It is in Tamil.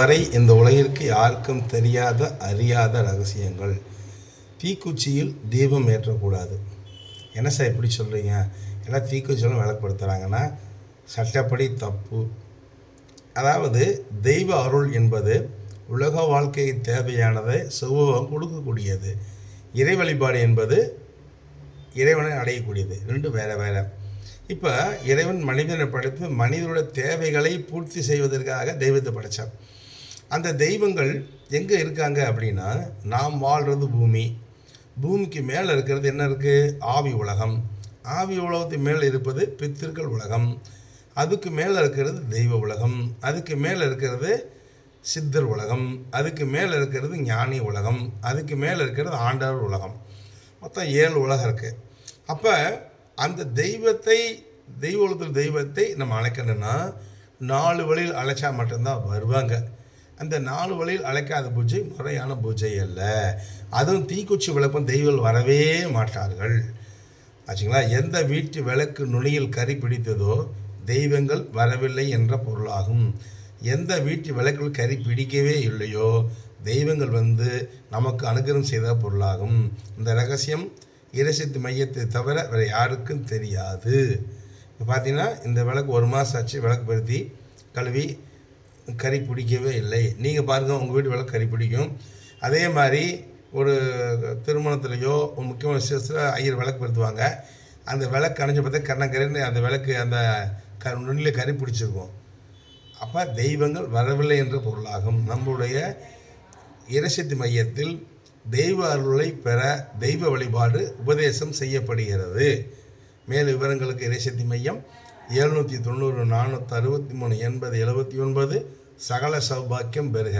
வரை இந்த உலகிற்கு யாருக்கும் தெரியாத அறியாத ரகசியங்கள். தீக்குச்சியில் தீபம் ஏற்றக்கூடாது. என்ன சார் எப்படி சொல்கிறீங்க எல்லாம் தீக்குச்சிகளும் விளக்கப்படுத்துகிறாங்கன்னா சட்டப்படி தப்பு. அதாவது தெய்வ அருள் என்பது உலக வாழ்க்கைக்கு தேவையானதை சுபம் கொடுக்கக்கூடியது. இறை வழிபாடு என்பது இறைவனை அடையக்கூடியது. ரெண்டும் வேற வேற. இப்போ இறைவன் மனிதனை படைத்து மனிதனோட தேவைகளை பூர்த்தி செய்வதற்காக தெய்வத்தை படைத்தான் அந்த தெய்வங்கள் எங்கே இருக்காங்க அப்படின்னா நாம் வாழ்கிறது பூமி. பூமிக்கு மேலே இருக்கிறது என்ன இருக்குது ஆவி உலகம். ஆவி உலகத்துக்கு மேலே இருப்பது பித்திருக்கள் உலகம். அதுக்கு மேலே இருக்கிறது தெய்வ உலகம். அதுக்கு மேலே இருக்கிறது சித்தர் உலகம். அதுக்கு மேலே இருக்கிறது ஞானி உலகம். அதுக்கு மேலே இருக்கிறது ஆண்டவர் உலகம். மொத்தம் ஏழு உலகம் இருக்குது அப்போ அந்த தெய்வத்தை தெய்வ உலகத்தில் தெய்வத்தை நம்ம அழைக்கணும்னா நாலு வழியில் அழைச்சா மட்டும்தான் வருவாங்க. அந்த நாலு வழியில் அழைக்காத பூஜை முறையான பூஜை அல்ல. அதுவும் தீக்குச்சி விளக்கம் தெய்வங்கள் வரவே மாட்டார்கள். ஆச்சுங்களா? எந்த வீட்டு விளக்கு நுனியில் கறி பிடித்ததோ தெய்வங்கள் வரவில்லை என்ற பொருளாகும். எந்த வீட்டு விளக்கில் கறி பிடிக்கவே இல்லையோ தெய்வங்கள் வந்து நமக்கு அனுகிரகம் செய்த பொருளாகும். இந்த ரகசியம் இரசித்து மையத்தை தவிர வேறு யாருக்கும் தெரியாது. இப்போ பார்த்தீங்கன்னா இந்த விளக்கு ஒரு மாதம் ஆச்சு. விளக்கு பருத்தி கழுவி கறி பிடிக்கவே இல்லை. நீங்கள் பாருங்கள் உங்கள் வீட்டு விளக்கு கறி பிடிக்கும். அதே மாதிரி ஒரு திருமணத்துலேயோ ஒரு முக்கியமான விசேஷத்தில் ஐயர் விளக்கு பெருத்துவாங்க. அந்த விளக்கு அணைஞ்ச பார்த்தா கண்ணக்கரைன்னு அந்த விளக்கு அந்த க நுண்ணில் கறி பிடிச்சிருக்கும். அப்போ தெய்வங்கள் வரவில்லை என்ற பொருளாகும். நம்முடைய இரசக்தி மையத்தில் தெய்வ அருளை பெற தெய்வ வழிபாடு உபதேசம் செய்யப்படுகிறது. மேல் விவரங்களுக்கு இரசக்தி மையம் எழுநூற்றி தொண்ணூறு நானூற்றி அறுபத்தி மூணு எண்பது எழுபத்தி ஒன்பது சகல சௌபாக்கியம் பெறுக.